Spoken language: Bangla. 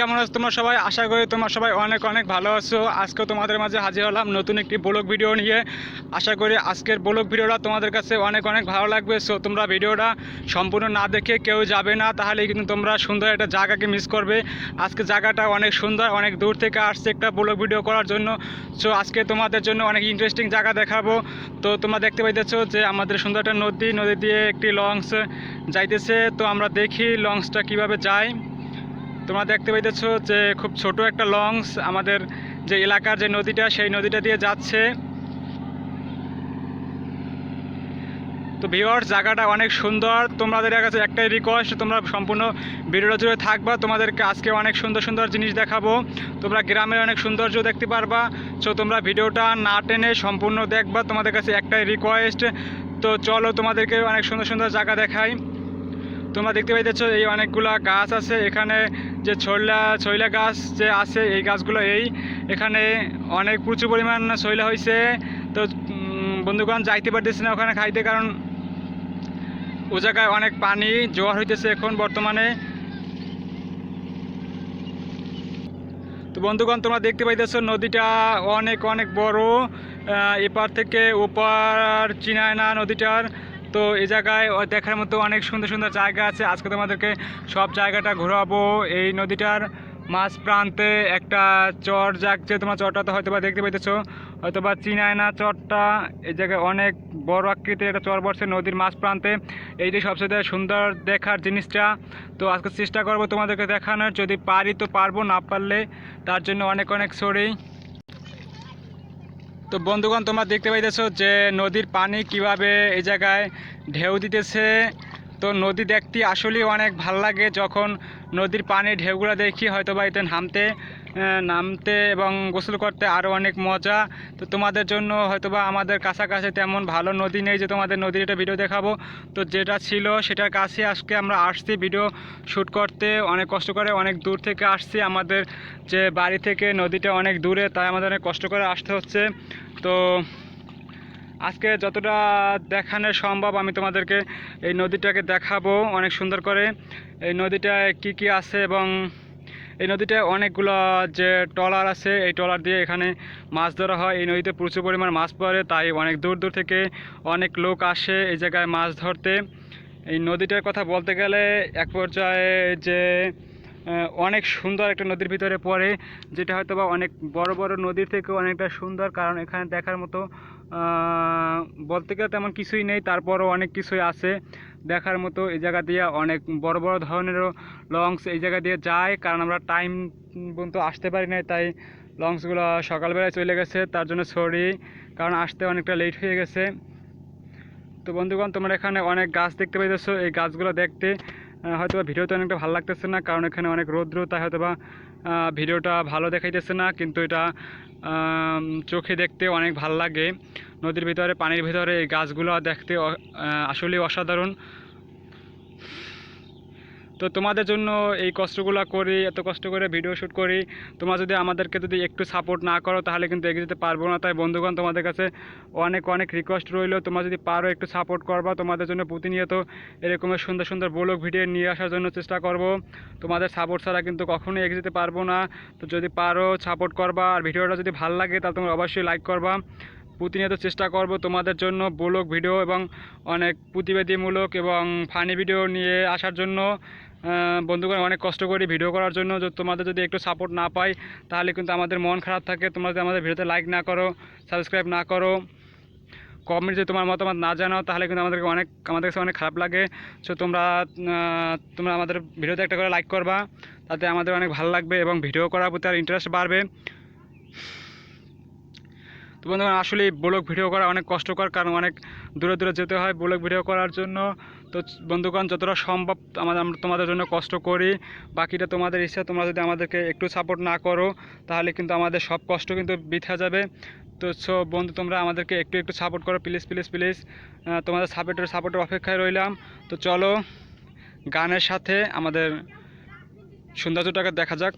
কেমন আছো তোমরা সবাই? আশা করি তোমরা সবাই অনেক অনেক ভালো আছো। আজকে তোমাদের মাঝে হাজির হলাম নতুন একটি ব্লগ ভিডিও নিয়ে। আশা করি আজকের ব্লগ ভিডিওটা তোমাদের কাছে অনেক অনেক ভালো লাগবে। সো তোমরা ভিডিওটা সম্পূর্ণ না দেখে কেউ যাবে না তাহলে কিন্তু তোমরা সুন্দর একটা জায়গাকে মিস করবে। আজকে জায়গাটা অনেক সুন্দর, অনেক দূর থেকে আসছে একটা ব্লগ ভিডিও করার জন্য। সো আজকে তোমাদের জন্য অনেক ইন্টারেস্টিং জায়গা দেখাবো। তো তোমরা দেখতে পাইতেছো যে আমাদের সুন্দর একটা নদী নদী দিয়ে একটি লঞ্চ যাইতেছে। তো আমরা দেখি লঞ্চটা কীভাবে যায়। তোমরা দেখতে পাইতেছো যে খুব ছোট একটা লঞ্চ আমাদের যে এলাকার যে নদীটা, সেই নদীটা দিয়ে যাচ্ছে। তো ভিওর জায়গাটা অনেক সুন্দর। তোমাদের কাছে একটাই রিকোয়েস্ট তোমরা সম্পূর্ণ ভিডিওটা জুড়ে থাকবা। তোমাদেরকে আজকে অনেক সুন্দর সুন্দর জিনিস দেখাবো। তোমরা গ্রামের অনেক সৌন্দর্য দেখতে পারবা। সো তোমরা ভিডিওটা না টেনে সম্পূর্ণ দেখবা। তোমাদের কাছে একটাই রিকোয়েস্ট তো চলো তোমাদেরকে অনেক সুন্দর সুন্দর জায়গা দেখাই। তোমরা দেখতে পাইতেছো এই অনেকগুলা গাছ আছে। এখানে যে ছইলা ছইলা গাছ যে আছে, এই গাছগুলো এই। এখানে অনেক প্রচুর পরিমাণ ছইলা হয়েছে তো বন্ধুগণ, যাইতে পারতেছি না ওখানে খাইতে কারণ ও জায়গায় অনেক পানি, জোয়ার হইতেছে এখন বর্তমানে। তো বন্ধুগণ, তোমরা দেখতে পাইতেছো নদীটা অনেক অনেক বড়। এপার থেকে ওপার চিনায় না নদীটার। তো এই জায়গায় দেখার মতো অনেক সুন্দর সুন্দর জায়গা আছে। আজকে তোমাদেরকে সব জায়গাটা ঘোরাবো। এই নদীটার মাঝ প্রান্তে একটা চর জাগছে তোমার চরটা তো হয়তো বা দেখতে পাইতেছো। হয়তো বা চিনায় না চরটা, এই জায়গায় অনেক বড় আকৃতির একটা চর বসছে নদীর মাঝ প্রান্তে। এইটাই সবচেয়ে সুন্দর দেখার জিনিসটা। তো আজকে চেষ্টা করব তোমাদেরকে দেখানোর। যদি পারি তো পারব, না পারলে তার জন্য অনেক অনেক সরি তো বন্ধুগণ, তোমরা দেখতে পাইতেছো যে নদীর পানি কীভাবে এই জায়গায় ঢেউ দিতেছে। তো নদী দেখতে আসলেই অনেক ভালো লাগে যখন নদীর পানি ঢেউগুলো দেখি হয়তো বা এতে নামতে। নামতে এবং গোসল করতে আরও অনেক মজা। তো তোমাদের জন্য হয়তোবা আমাদের কাছাকাছি তেমন ভালো নদী নেই যে তোমাদের নদীর একটা ভিডিও দেখাবো। তো যেটা ছিল সেটার কাছে আজকে আমরা আসছি ভিডিও শ্যুট করতে। অনেক কষ্ট করে অনেক দূর থেকে আসছি। আমাদের যে বাড়ি থেকে নদীটা অনেক দূরে, তাই আমাদের অনেক কষ্ট করে আসতে হচ্ছে। তো আজকে যতটা দেখানো সম্ভব আমি তোমাদেরকে এই নদীটাকে দেখাবো অনেক সুন্দর করে। এই নদীটায় কি কি আছে এবং এই নদীতে অনেকগুলো যে ট্রলার আছে, এই ট্রলার দিয়ে এখানে মাছ ধরা হয়। এই নদীতে প্রচুর পরিমাণ মাছ পড়ে, তাই অনেক দূর দূর থেকে অনেক লোক আসে এই জায়গায় মাছ ধরতে। এই নদীটার কথা বলতে গেলে এক পর্যায়ে যে অনেক সুন্দর একটা নদীর ভিতরে পড়ে, যেটা হয়তো বা অনেক বড় বড় নদীর থেকে অনেকটা সুন্দর, কারণ এখানে দেখার মতো বলতে গেলে তেমন কিছুই নেই, তারপরও অনেক কিছুই আছে। দেখার মতো এই জায়গা দিয়ে অনেক বড় বড় ধরনেরও লঞ্চ এই জায়গা দিয়ে যায়, কারণ আমরা টাইম পর্যন্ত আসতে পারি না তাই লঞ্চগুলো সকালবেলায় চলে গেছে, তার জন্য সরি কারণ আসতে অনেকটা লেট হয়ে গেছে। তো বন্ধুগণ, তোমরা এখানে অনেক গাছ দেখতে পাইতেছো, এই গাছগুলো দেখতে হয়তো ভিডিওতে অনেকটা ভালো লাগতেছে না, কারণ এখানে অনেক রৌদ্র, তাই হয়তো বা ভিডিওটা ভালো দেখাইতেছে না, কিন্তু এটা চোখে দেখতে অনেক ভালো লাগে। নদীর ভিতরে, পানির ভিতরে এই গাছগুলো দেখতে আসলে অসাধারণ। তো তোমাদের জন্য এই কষ্টগুলো করি, এত কষ্ট করে ভিডিও শ্যুট করি। তোমরা যদি আমাদেরকে যদি একটু সাপোর্ট না করো, তাহলে কিন্তু এগিয়ে যেতে পারব না। তাই বন্ধুগণ, তোমাদের কাছে অনেক অনেক রিকোয়েস্ট রইল। তোমরা যদি পারো একটু সাপোর্ট করবা, তোমাদের জন্য প্রতিনিয়ত এরকমের সুন্দর সুন্দর ব্লগ ভিডিও নিয়ে আসার জন্য চেষ্টা করব। তোমাদের সাপোর্ট ছাড়া কিন্তু কখনোই এগিয়ে যেতে পারব না। তো যদি পারো সাপোর্ট করবা, আর ভিডিওটা যদি ভালো লাগে, তাহলে তোমরা অবশ্যই লাইক করবা। প্রতিনিয়ত চেষ্টা করব তোমাদের জন্য ব্লগ ভিডিও এবং অনেক প্রতিবেদীমূলক এবং ফানি ভিডিও নিয়ে আসার জন্য। বন্ধুগণ, অনেক কষ্ট করি ভিডিও করার জন্য। তোমাদের যদি একটু সাপোর্ট না পাই, তাহলে কিন্তু আমাদের মন খারাপ থাকে। তোমরা যদি আমাদের ভিডিওতে লাইক না করো সাবস্ক্রাইব না করো কমেন্ট যদি তোমার মতামত না জানাও, তাহলে কিন্তু আমাদেরকে অনেক, আমাদের কাছে অনেক খারাপ লাগে। সো তোমরা তোমরা আমাদের ভিডিওতে একটা করে লাইক করবা। তাতে আমাদের অনেক ভালো লাগবে এবং ভিডিও করার প্রতি আর ইন্টারেস্ট বাড়বে। তো বন্ধুগণ আসলে ব্লগ ভিডিও করা অনেক কষ্টকর কারণ অনেক দূরে দূরে যেতে হয় ব্লগ ভিডিও করার জন্য। তো বন্ধুগণ, যতটা সম্ভব আমাদের, আমরা তোমাদের জন্য কষ্ট করি। বাকিটা তোমাদের ইচ্ছা, তোমরা যদি আমাদেরকে একটু সাপোর্ট না করো, তাহলে কিন্তু আমাদের সব কষ্ট কিন্তু বৃথা যাবে। তো সো বন্ধু, তোমরা আমাদেরকে একটু একটু সাপোর্ট করো প্লিজ প্লিজ প্লিজ তোমাদের সাপোর্টের সাপোর্টের অপেক্ষায় রইলাম। তো চলো, গানের সাথে আমাদের সৌন্দর্যটাকে দেখা যাক।